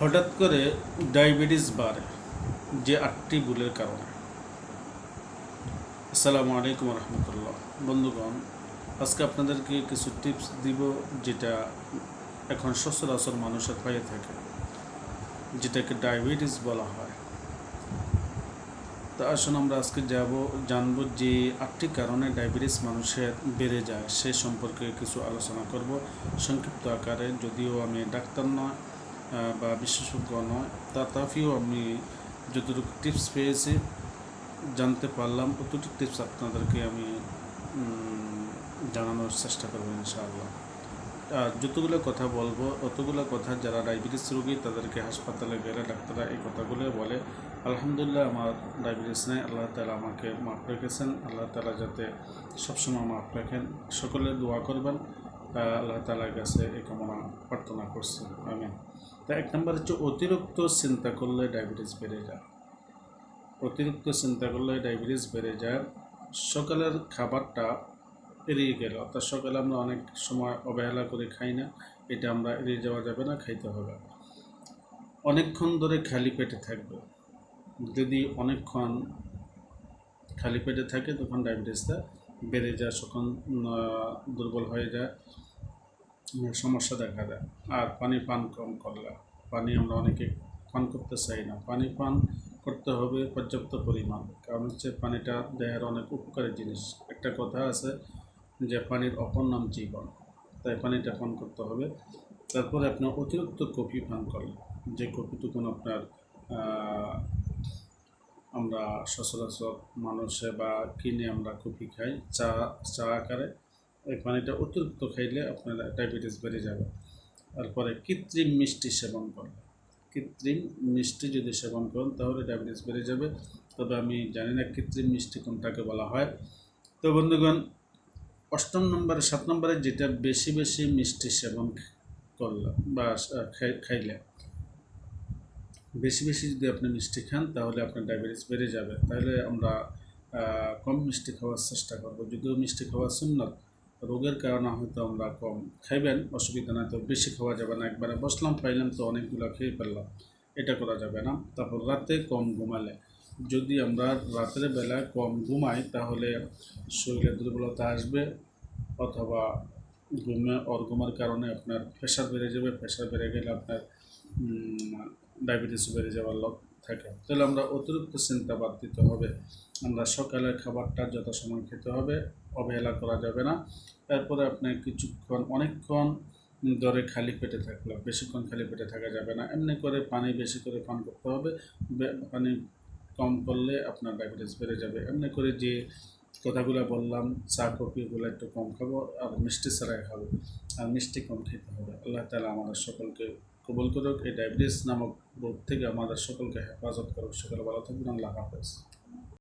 হঠাৎ করে ডায়াবেটিস বাড়ে, যে আটটি ভুলের কারণে। আসসালামু আলাইকুম রহমতুল্লাহ। বন্ধুগণ, আজকে আপনাদেরকে কিছু টিপস দিব যেটা এখন সচরাচর মানুষের হয়ে থাকে, যেটাকে ডায়াবেটিস বলা হয়। তা আসুন আমরা আজকে যাব, জানব যে আটটি কারণে ডায়াবেটিস মানুষের বেড়ে যায় সে সম্পর্কে কিছু আলোচনা করব। সংক্ষিপ্ত আকারে, যদিও আমি ডাক্তার নয় বা বিশেষজ্ঞ নয়। তা তাফিও আমি যতটুকু টিপস পেয়েছি, জানতে পারলাম। অতটুকু টিপস আপনাদেরকে আমি জানানোর চেষ্টা করব ইনশাআল্লাহ। আর যতগুলো কথা বলব, অতগুলো কথা যারা ডায়াবেটিস রোগী, তাদেরকে হাসপাতালে গেলে ডাক্তাররা এই কথাগুলো বলে, আলহামদুলিল্লাহ আমার ডায়াবেটিস নেই, আল্লাহ তালা আমাকে মাফ রেখেছেন, আল্লাহ তালা যাতে সবসময় মাফ রাখেন। সকলে দোয়া করবেন। আল্লাহ তালার কাছে এই কামনা প্রার্থনা করছি। আমি তা এক নম্বর হচ্ছে অতিরিক্ত চিন্তা করলে ডায়াবেটিস বেড়ে যায়। অতিরিক্ত চিন্তা করলে ডায়াবেটিস বেড়ে যায়। সকালের খাবারটা এড়িয়ে গেল। অর্থাৎ সকালে আমরা অনেক সময় অবহেলা করে খাই না। এটা আমরা এড়িয়ে যাওয়া যাবে না, খাইতে হবে। অনেকক্ষণ ধরে খালি পেটে থাকবে। যদি অনেকক্ষণ খালি পেটে থাকে, তখন ডায়াবেটিসটা বেড়ে যায় তখন দুর্বল হয়ে যায়। সমস্যা দেখা দেয়। আর পানি পান কম করলে, পানি আমরা অনেকে পান করতে চাই না। পানি পান করতে হবে পর্যাপ্ত পরিমাণ। কারণ হচ্ছে পানিটা দেহের অনেক উপকারী জিনিস। একটা কথা আছে যে পানির অপর নাম জীবন। তাই পানিটা পান করতে হবে। তারপরে আপনার অতিরিক্ত কফি পান করলেন যে কফিটুকুন আপনার আমরা সচরাচর মানুষে বা কিনে আমরা কফি খাই, চা চা আকারে ওই পানিটা অতিরিক্ত খাইলে আপনার ডায়াবেটিস বেড়ে যাবে। তারপরে কৃত্রিম মিষ্টি সেবন করলে কৃত্রিম মিষ্টি যদি সেবন করেন, তাহলে ডায়াবেটিস বেড়ে যাবে। তবে আমি জানি না কৃত্রিম মিষ্টি কোনটাকে বলা হয়। তো বন্ধুগণ, অষ্টম নম্বরে, সাত নম্বরে যেটা বেশি বেশি মিষ্টি সেবন করলে বা খাইলে, বেশি বেশি যদি আপনি মিষ্টি খান, তাহলে আপনার ডায়াবেটিস বেড়ে যাবে। তাহলে আমরা কম মিষ্টি খাওয়ার চেষ্টা করব। যদিও মিষ্টি খাওয়া সুন্নত রোগের কারণে হয়তো আমরা কম খাইবেন, অসুবিধা নাই। তো বেশি খাওয়া যাবে না। একবারে বসলাম, পাইলাম তো অনেকগুলো খেয়ে ফেললাম। এটা করা যাবে না। তারপর রাতে কম ঘুমালে। যদি আমরা রাতের বেলায় কম ঘুমাই, তাহলে শরীরে দুর্বলতা আসবে অথবা ঘুমে ওর ঘুমার কারণে আপনার প্রেশার বেড়ে যাবে। প্রেশার বেড়ে গেলে আপনার ডায়াবেটিস বেড়ে যাওয়ার লোক থাকে। তাহলে আমরা অতিরিক্ত চিন্তা বাদ দিতে হবে। আমরা সকালের খাবারটা যত সময় খেতে হবে, অবহেলা করা যাবে না। তারপরে আপনি কিছুক্ষণ, অনেকক্ষণ ধরে খালি পেটে থাকলে, বেশিক্ষণ খালি পেটে থাকা যাবে না। এমনি করে পানি বেশি করে পান করতে হবে। পানি কম করলে আপনার ডায়াবেটিস বেড়ে যাবে। এমনি করে যে কথাগুলো বললাম, চা কফিগুলো একটু কম খাব, আর মিষ্টি ছাড়াই খাব। আর মিষ্টি কম খেতে হবে। আল্লাহ তালা আমাদের সকলকে কবুল করুক, এই ডায়াবেটিস নামক রোগ থেকে আমাদের সকলকে হেফাজত করুক। সকলে ভালো থাকবেন আল্লাহ হাফেজ।